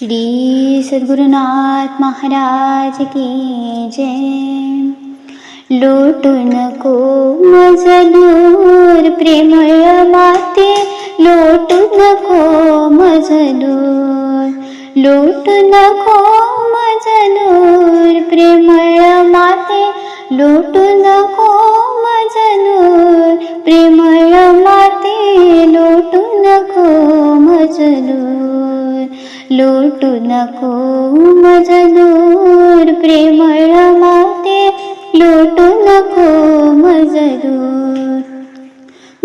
श्री सद्गुरुनाथ महाराज की जय। लोटू नको मज प्रेमळ माते लोटू नको मज लोटू नको मज प्रेमळ माते लोटू नको मज प्रेमळ माते लोटू नको मजदूर लोटू नको मज दूर प्रेमळ माते लोटू नको मज दूर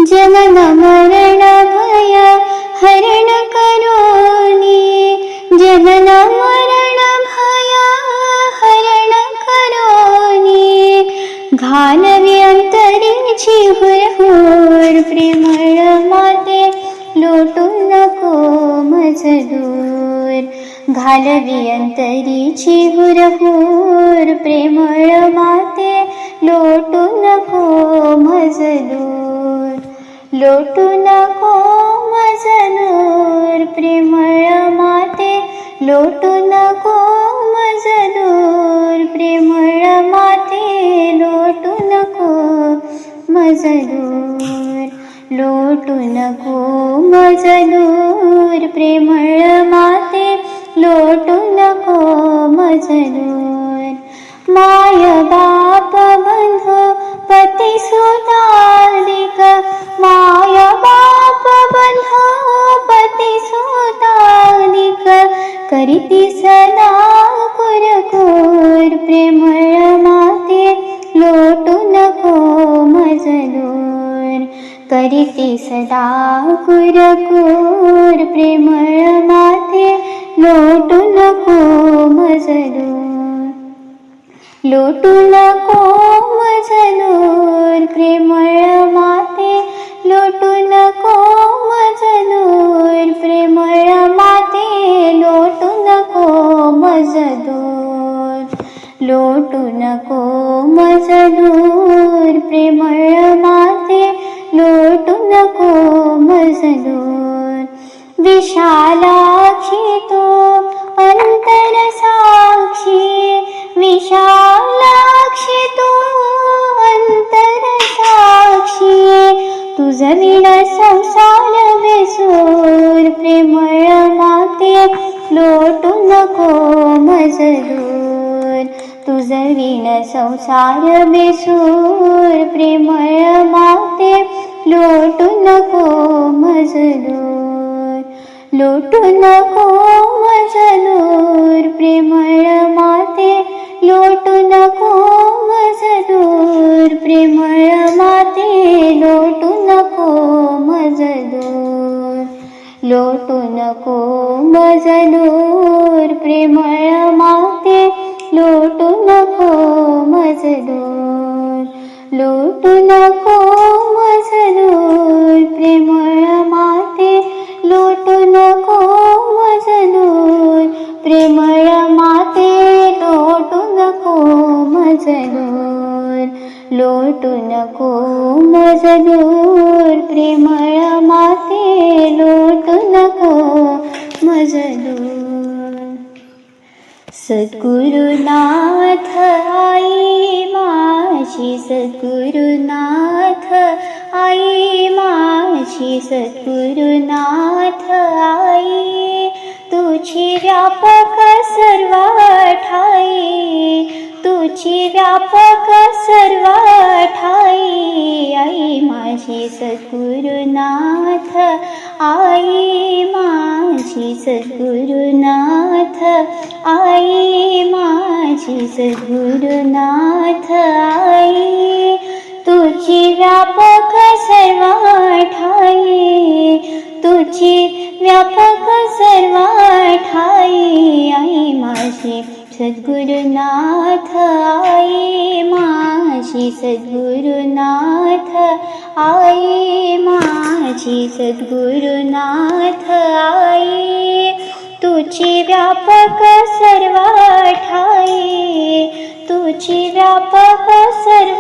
जनन मरण भय हरण करोनी जनन मरण भय हरण करोनी घालवी अंतरीची हुरहुर प्रेमळ घालवी अंतरीची हुरहूर प्रेमळ माते लोटू नको मजलूर लोटू नको मजलूर प्रेमळ माते लोटू नको मजलूर प्रेमळ माते लोटू नको मजलूर लोटू नको मजलूर प्रेमळ माते. लोटू नको मज मज लोटू नको प्रेमळ माते. लोटू नको मज प्रेमळ माते. लोटू नको मज लोटू नको मज प्रेमळ माते. लोटू नको मज विशालाक्षी तू अंतर साक्षी विशालाक्षी तू अंतर साक्षी. तुझ विण संसार बेसूर प्रेमळ माते लोटू नको मजदूर तुझ विण संसार बेसूर प्रेमळ माते लोटू नको मजदूर लोटू नको मज प्रेमळ माते लोटू नको मजदूर प्रेमळ माते लोटू नको मजदूर लोटू नको मजदूर प्रेमळ माते लोटू नको मजदूर लोटू नको मजदूर प्रेमळ माते लोटू नको मज प्रेमळ माते लोटू नको मज लोटू नको मजनूर. प्रेमळ माते लोटू नको मजनूर. सद्गुरुनाथ आई माझी सद्गुरुनाथ आई माझी सद्गुरुनाथ आई तुझी व्यापक सर्व ठाई तुझी व्यापक सर्व ठाई आई माझी सद्गुरुनाथ आई माझी सद्गुरुनाथ आई माझी सद्गुरुनाथ आई तुझी व्यापक सर्व ठाई तुझी व्यापक सर्वि सद्गुरुनाथ आयी सद्गुरुनाथ आयी सद्गुरुनाथ आय तुझी व्यापक सर्व ठाई तुझी व्यापक सर्व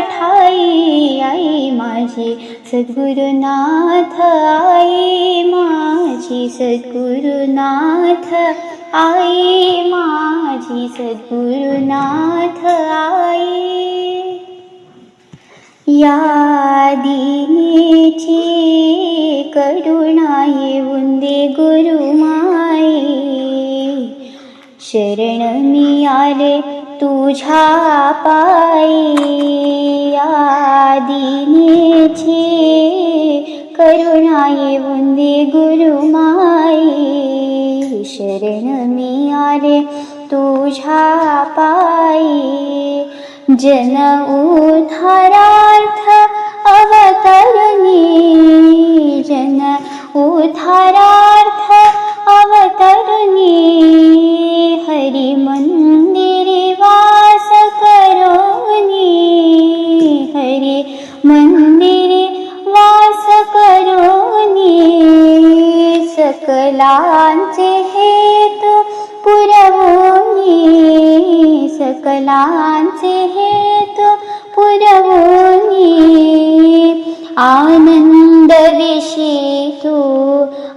ठाई आई माझी सद्गुरुनाथ आई माझी सद्गुरुनाथ आई माझी सद्गुरुनाथ आई. या दिनेची शरण मी आले तुझ्या पायी या करुणा येऊन दे गुरुमाई शरण मी आले तुझ्या पायी जन उद्धारार्थ अवतरणी. जन उद्धारार्थ अवतरणी. हरि मन्दिरे वास करोनि हरि मन्दिरे वास करो सकला पुर सकला पुर आनन्द विषे तु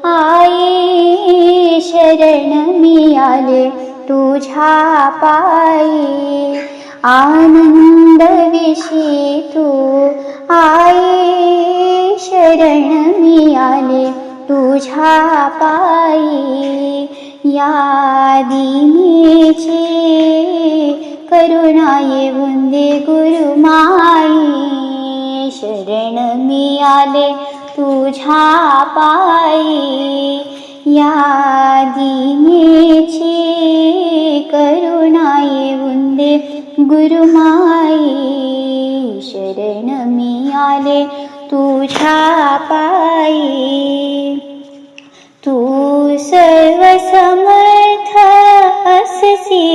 आये शरणमियाले। आरे तुझ्या पायी आनंद विषी तू आई शरण मी आले तुझ्या पायी. या दिनीची करुणा येऊन दे गुरुमाई शरण मी आले तुझ्या पायी. या गुरुमाई शरण मी आले तुझ्या पायी. तू सर्व समर्थ अससी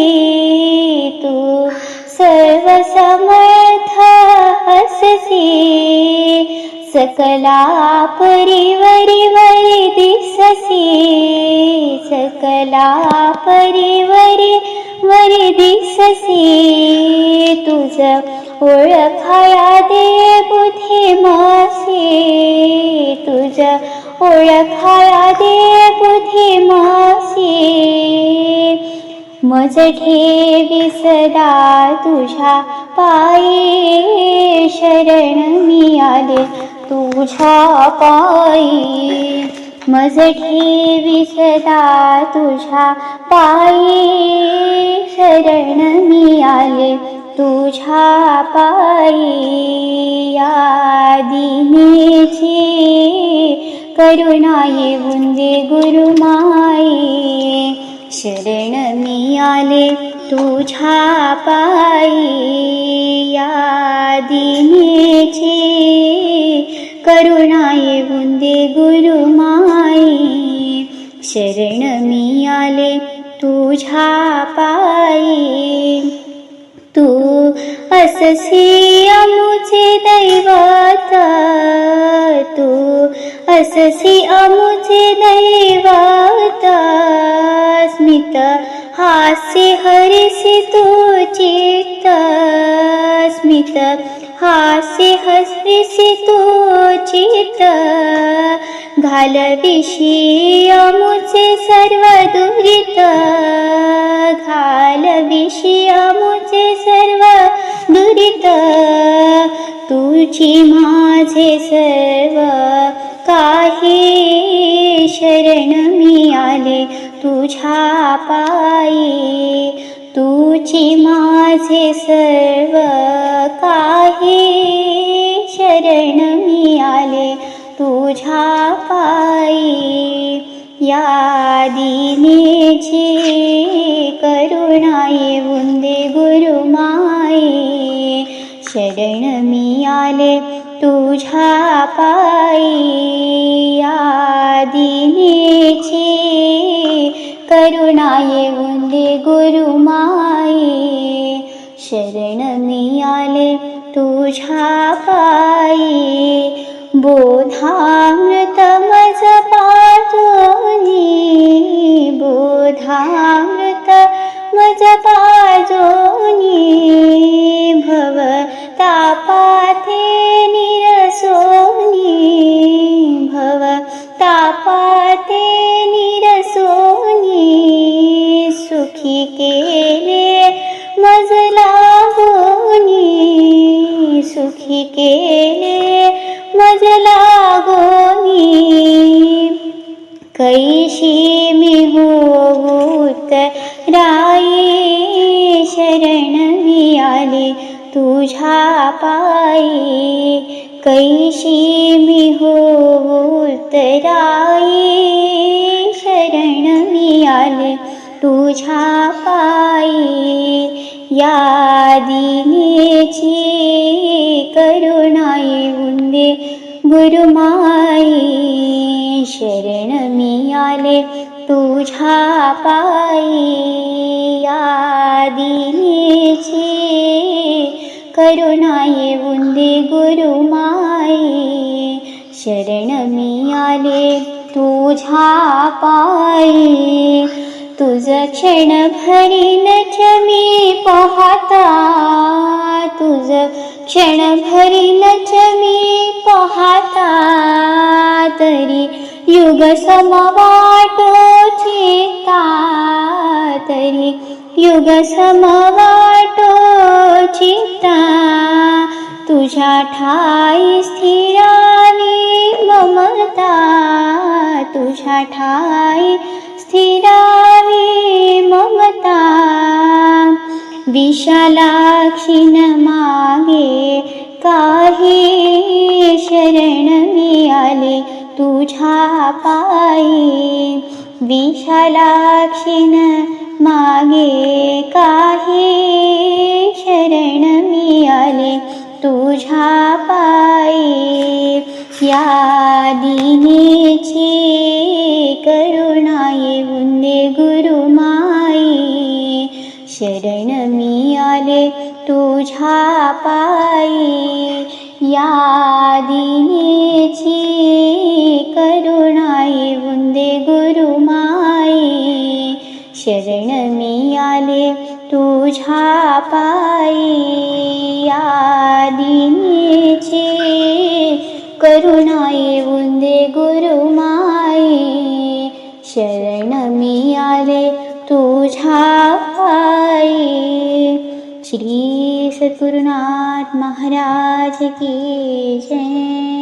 तू सर्व समर्थ अससी सकला परिवरी वरी दिससी सकला परिवरी वरी दिससी तुझ ओळखाया दे बुधी मासी तुझ ओळखाया दे बुधी मासी. मज ठेवी सदा तुझ्या पायी शरण मी आले तुझ्या पायी मज ठेवी सदा तुझ्या पायी शरण मी आले तुझ्या पायी या दिनेची करुणा येऊन दे गुरुमाई शरण मी आले तुझ्या पायी या दिनेची करुणा येऊन दे गुरुमाई शरण मी आले तुझ्या पायी तू अससी अमुचे दैवत तू अससी अमुचे दैवत स्मित हास्य हरसे तु चित्त स्मित। हास्य हरिसी तू चित्त। घालविशी अमुचे सर्व दुरित। घालविशी सर्व दुरित। तुझी माझे सर्व काही शरण मी आले तुझ्या पा तुझी माझे सर्व काही शरण मी आले तुझ्या पायी. या दिनेची करुणा येऊन दे गुरुमाई शरण मी आले तुझ्या पायी. या दिनेची करुणा येऊन दे गुरुमाई शरण मी आले तुझ्या पायी बोधामृत मज पाठ आले तुझ्या पायी. कैशी मी हो उतराई शरण मी आले तुझ्या पायी. या दिनेची करुणाई उंदे गुरुमाई शरण मी आले तुझ्या पायी. या करुणा येऊन दे गुरुमाई शरण मी आले तुझ्या पायी. तुझ क्षण भरीन मी पाहता तुझ क्षणभरी नचमी पाहता तरी युग समवाटो चिता तरी युग समवाटो चिता तुझ्या ठाई स्थिरावी ममता. तुझ्या ठाई स्थिरावी ममता. विशालाक्षि न मागे काहि शरणमियाले विशालाक्षि न मागे का या तु्या पे यादिुणा बुन्दे गुरुमा शरण मी आले तुझ्या पायी. या दिनेची करुणा गुरु दे गुरुमाई शरण मी आले तुझ्या पायी. या दिनेची करुणा गुरु दे गुरुमाई शरण मी आले तुझ्या श्री सद्गुरुनाथ महाराज की जय